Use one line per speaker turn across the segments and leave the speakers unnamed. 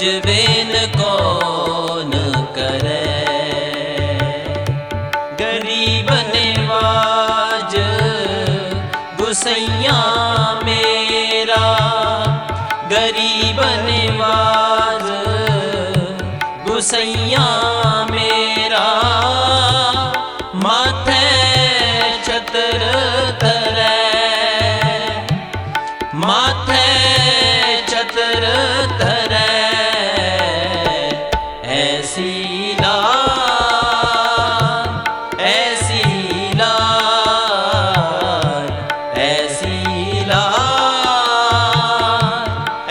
ਜਵੇਨ ਕੋਨ ਕਰੇ? ਗਰੀਬ ਨਿਵਾਜ ਗੁਸਈਆਂ ਮੇ ਐਸੀ ਲਾ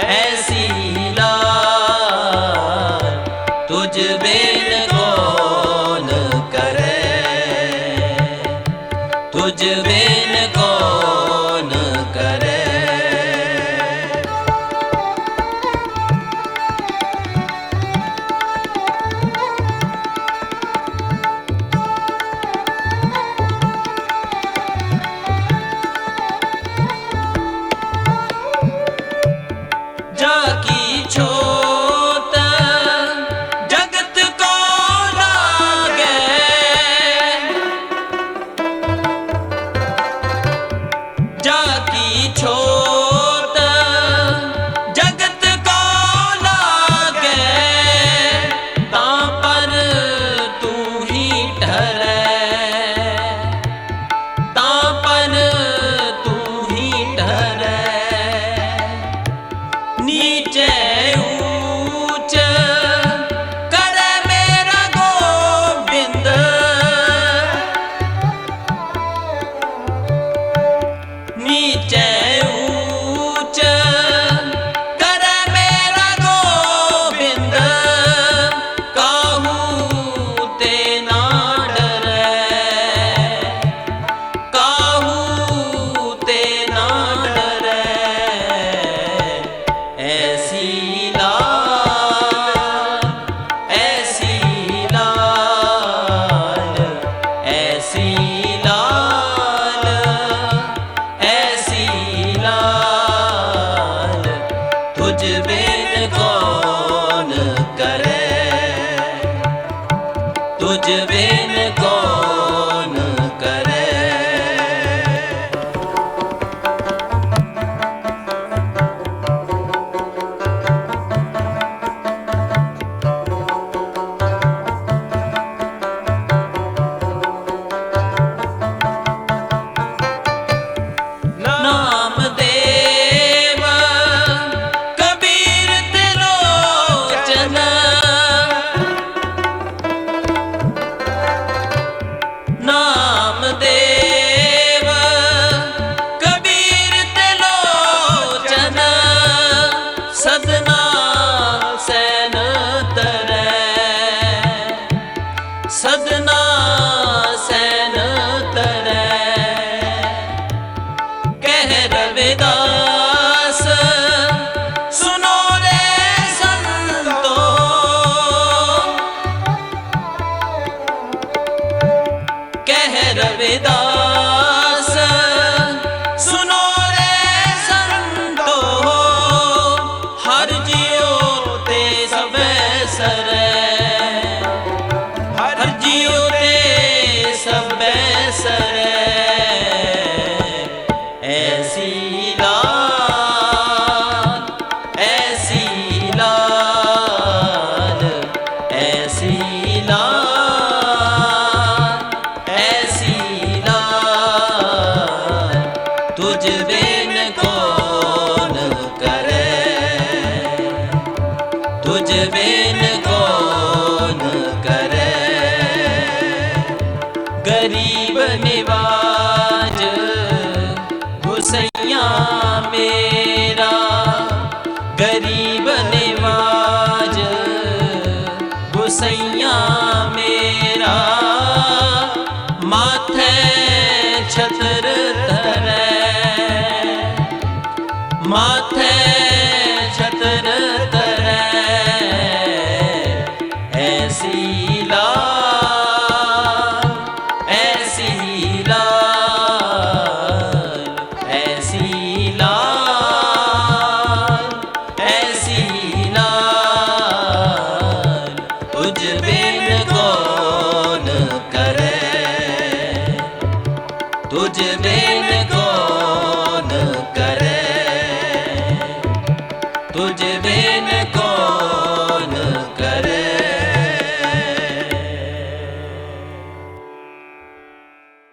ਐਸੀ ਬੇਨ ਕੋਨ ਕਰੇ ਤੁਝ ਬੇਨ ਕੋਨ मुझ वेन को ਸਦਨਾ कौन करे? गरिबमेवाज गुसैया 감사합니다.